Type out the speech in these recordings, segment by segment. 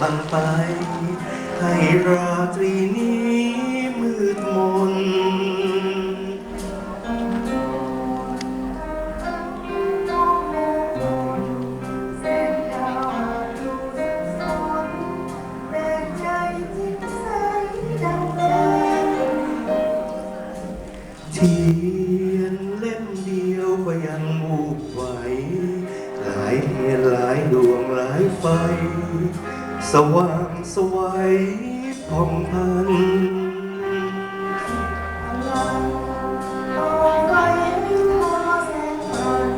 บังไป ให้ราตรีนี้มืดมนแสงดาวดูสุขสนแรงใจจิตใสดังใจเทียนเล่มเดียวก็ยังวูบไหวหลายเทียนหลายดวงหลายไฟ สว่างสวัยผ่องพันลอยไปให้พอแสงมัน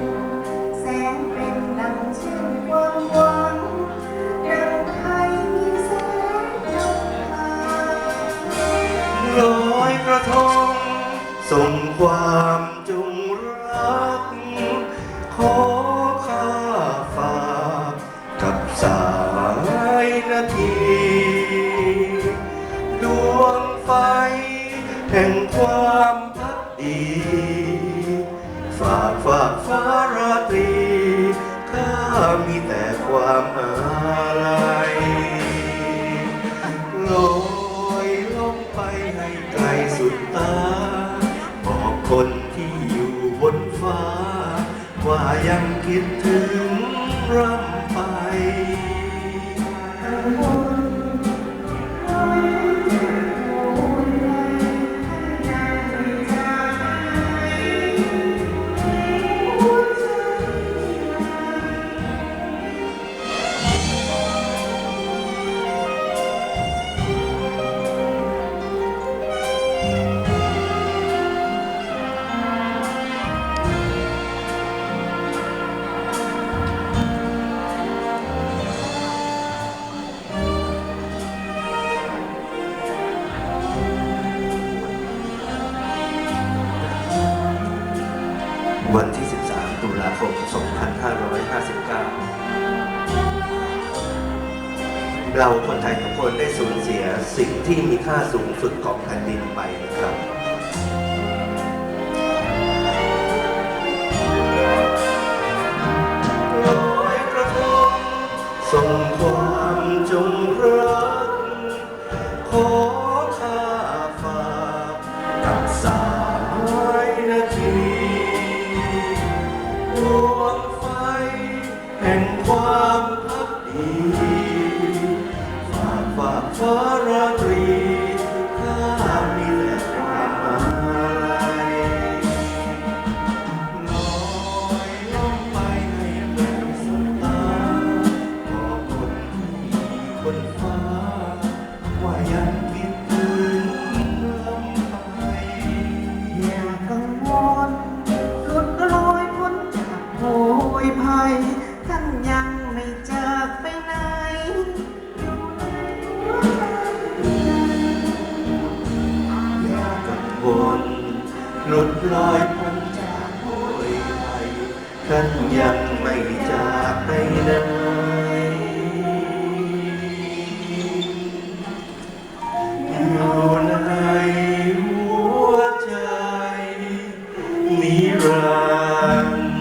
มีแต่ความอาลัยลอยลงไปให้ไกลสุดตา บอกคนที่อยู่บนฟ้า ว่ายังคิดถึงรำ วันที่ 13 ตุลาคม 2559 เราคนไทยทุกคนได้สูญเสียสิ่งที่มีค่าสูงสุดของแผ่นดินไปนะครับลอยกระทงส่งความจงรัก ขอข้าฝากกับสา ฝาก กังวลหลุดลอยพ้นจากโวยไปท่านยังไม่จากไปไหนอยู่ในหัวใจนิรันดร์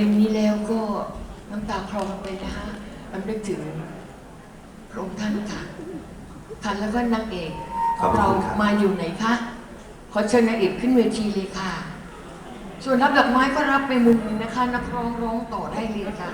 ลงนี้แล้วก็น้ำตาคลอไปนะคะมันนึกถึงพระองค์ท่านค่ะค่ะแล้วก็นางเอกของเรามาอยู่ไหนคะขอเชิญนางเอกขึ้นเวทีเลยค่ะ ส่วนรับดอกไม้ก็รับไปมุมนึงนะคะนักร้องร้องต่อได้เลยค่ะ